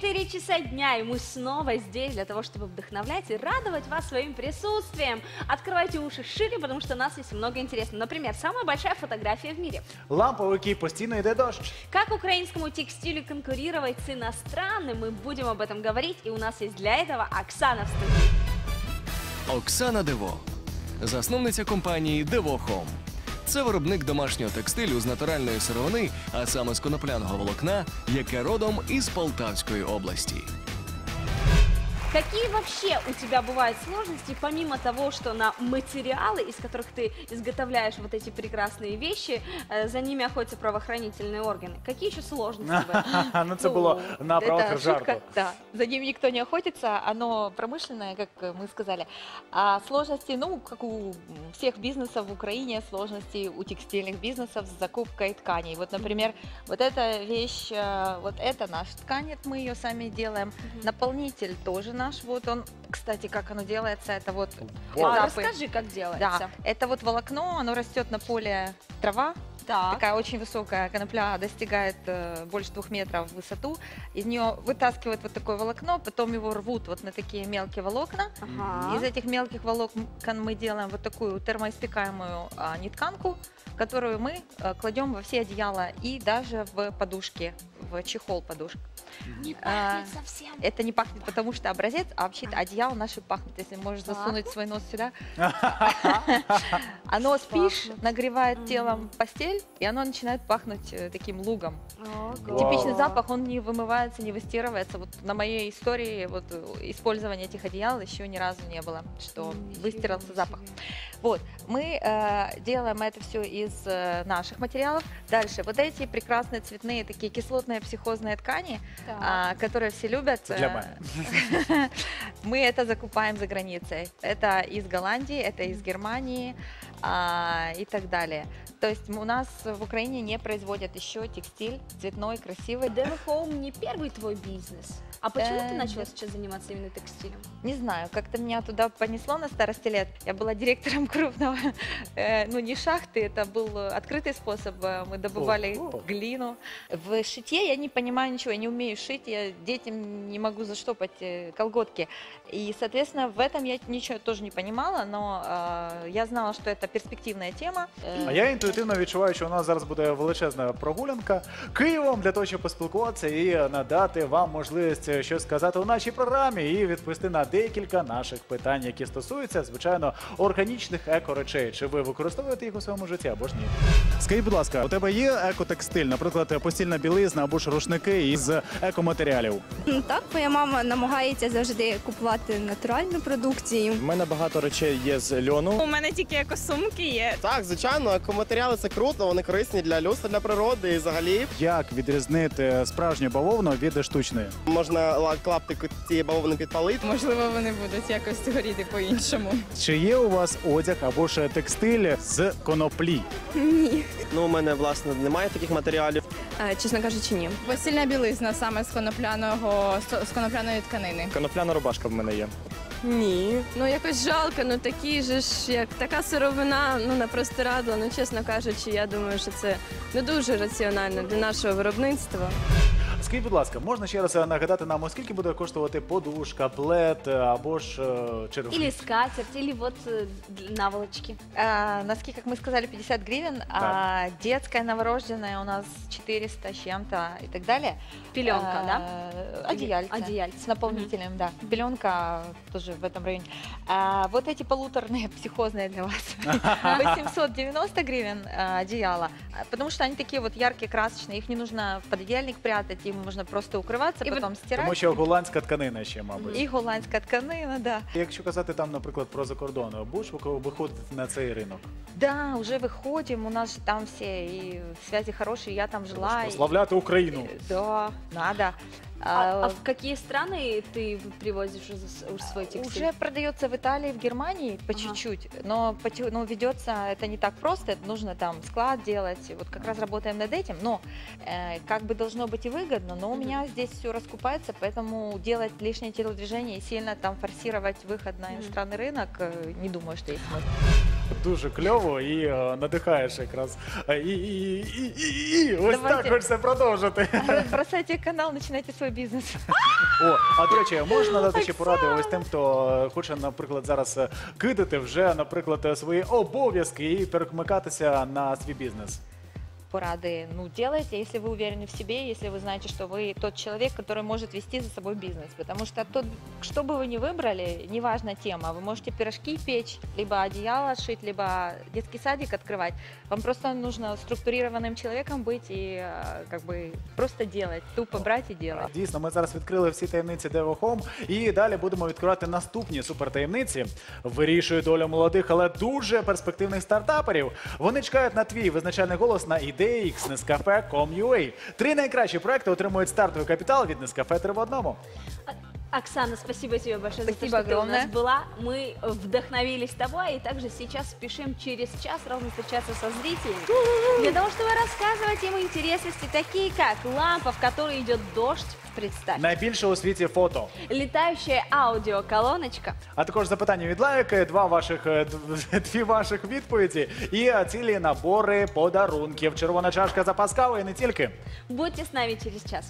4 часа дня, и мы снова здесь для того, чтобы вдохновлять и радовать вас своим присутствием. Открывайте уши шире, потому что у нас есть много интересного. Например, самая большая фотография в мире. Лампа, у якій постійно йде дощ. Как украинскому текстилю конкурировать с иностранным, мы будем об этом говорить, и у нас есть для этого Оксана в студии. Оксана Дево, засновниця компанії Дево Хом. Це виробник домашнього текстилю з натуральної сировини, а саме з конопляного волокна, яке родом із Полтавської області. Какие вообще у тебя бывают сложности, помимо того, что на материалы, из которых ты изготовляешь вот эти прекрасные вещи, э, за ними охотятся правоохранительные органы? Какие еще сложности бывают? Ну це було на это правах жарту. Да, за ним никто не охотится, оно промышленное, как мы сказали. А сложности, ну, как у всех бизнесов в Украине, сложности у текстильных бизнесов с закупкой тканей. Вот, например, вот эта вещь, э, вот это наша ткань, это мы ее сами делаем. Наполнитель тоже наш, вот он, кстати, как оно делается, это вот Вау. А, этапы. расскажи, как Да, делается. это вот волокно, оно растет на поле трава, Так. Такая очень высокая конопля достигает э, больше двух метров в высоту. Из нее вытаскивают вот такое волокно, потом его рвут вот на такие мелкие волокна. Ага. Из этих мелких волокон мы делаем вот такую термоиспекаемую а, нитканку, которую мы э, кладем во все одеяла и даже в подушки, в чехол подушек. Не А, пахнет совсем. Это не пахнет, потому что образец, а вообще-то одеяло наше пахнет, если можешь Так. засунуть свой нос сюда. Оно спишь, нагревает телом постель, и оно начинает пахнуть э, таким лугом. Ого. Типичный запах, он не вымывается, не выстирывается. Вот на моей истории вот э, использования этих одеял еще ни разу не было, что Ничего выстирался запах. себе. Вот, мы э, делаем это все из э, наших материалов. Дальше, вот эти прекрасные цветные такие кислотные психозные ткани, а, которые все любят. Для э. Мы это закупаем за границей. Это из Голландии, это из Германии а, и так далее. То есть у нас в Украине не производят еще текстиль цветной, красивый. Demo Home не первый твой бизнес. А почему ты Э, начала сейчас заниматься именно текстилем? Не знаю, как-то меня туда понесло на старости лет. Я была директором крупного, э, ну не шахты, это был открытый способ. э, Мы добывали глину. В шитье я не понимаю ничего, я не умею шить, я детям не могу заштопать колготки. И, соответственно, в этом я ничего тоже не понимала, но я знала, что это перспективная тема. А я інтуїтивно відчуваю, що у нас зараз буде величезна прогулянка Києвом для того, щоб поспілкуватися і надати вам можливість щось сказати у нашій програмі і відповісти на декілька наших питань, які стосуються, звичайно, органічних еко-речей. Чи ви використовуєте їх у своєму житті або ж ні? Скажіть, будь ласка, у тебе є екотекстиль, наприклад, постільна білизна або ж рушники із екоматеріалів? Так, моя мама намагається завжди купувати натуральну продукцію. У мене багато речей є з льону. У мене тільки екосумки є. Так, звичайно, екоматеріали це круто, вони корисні для людства, для природи і взагалі Як відрізнити справжню бавовну від штучної? можна ла- клаптик цієї бавовни підпалити. Можливо, вони будуть якось горіти по-іншому. Чи є у вас одяг або ж текстиль з коноплі? Ні. Ну, у мене власне немає таких матеріалів. Е, Чесно кажучи, ні. Постільна білизна саме з конопляного з конопляної тканини. Конопляна рубашка в мене є. Ні, ну якось жалко, ну такі же ж, як така сировина, ну на простирадло, ну чесно кажучи, я думаю, що це не дуже раціонально для нашого виробництва. Скажіть, будь ласка, можна ще раз нагадати нам, оскільки буде коштувати подушка, плед або ж е, червоний? Или скатерть, или вот э, наволочки. А, носки, как мы сказали, 50 гривен, а детская новорожденная у нас 400 с чем-то и так далее. Пеленка, А, да? Одеяльце. Одеяльце. С наполнителем, да. Пеленка тоже в этом районе. А, вот эти полуторные психозные для вас. 890 гривен а, одеяло. Потому что они такие вот яркие, красочные. Их не нужно в пододеяльник прятать, им можна просто укриватися, І потім потом стирать. Тому що голландська тканина ще, мабуть. І голландська тканина, да. Якщо казати там, наприклад, про закордон, будеш ви- виходити на цей ринок? Да, уже выходим, у нас же там все и связи хорошие, я там жила. и- Прославляти Україну. Да, надо. А, а в какие страны ты привозишь уже уже свой текстиль? Уже продается в Италии, в Германии по Ага. чуть-чуть, но, но ведется это не так просто, это нужно там склад делать, вот как раз работаем над этим, но э, как бы должно быть и выгодно, но у Мгм. меня здесь все раскупается, поэтому делать лишнее телодвижение и сильно там форсировать выход на Мгм. иностранный рынок, э, не думаю, что есть смысл. Дуже кльово і е, надихаєш якраз. Е, І, і, і, і, і ось Давайте. так хочеться продовжити. Бросайте канал, начинайте свой бизнес. О, а до речі, можна дати ще поради ось тим, хто е, хоче, наприклад, зараз е, кидати вже, наприклад, е, свої обов'язки і перемикатися на свій бізнес Порады, ну, делайте, если вы уверены в себе, если вы знаете, что вы тот человек, который может вести за собой бизнес. Потому что тот, что бы вы ни выбрали, неважно тема, вы можете пирожки печь, либо одеяло шить, либо детский садик открывать. Вам просто нужно структурированным человеком быть и э, как бы просто делать, тупо брать и делать. Дійсно, ми зараз відкрили всі таємниці Devo Home і далі будемо відкривати наступні супертаємниці. Вирішує долю молодих, але дуже перспективних стартаперів. Вони чекають на твій визначальний голос на IDEX, Nescafe.com.ua. Три найкращі проекти отримують стартовий капітал від Nescafe 3 в одному. Оксана, спасибо тебе большое Спасибо за то, что ты у огромное. нас была. Мы вдохновились тобой и также сейчас спешим через час ровно встречаться со зрителями для того, чтобы рассказывать им интересности, такие как лампа, в которой идет дождь, представь, Найбільше у світі фото. летающая аудиоколоночка, А також запитання від лайки, два ваших е, д- дві ваших відповіді і е, цілі набори подарунків. Червона чашка запас кави і не тільки. Будьте с нами через час.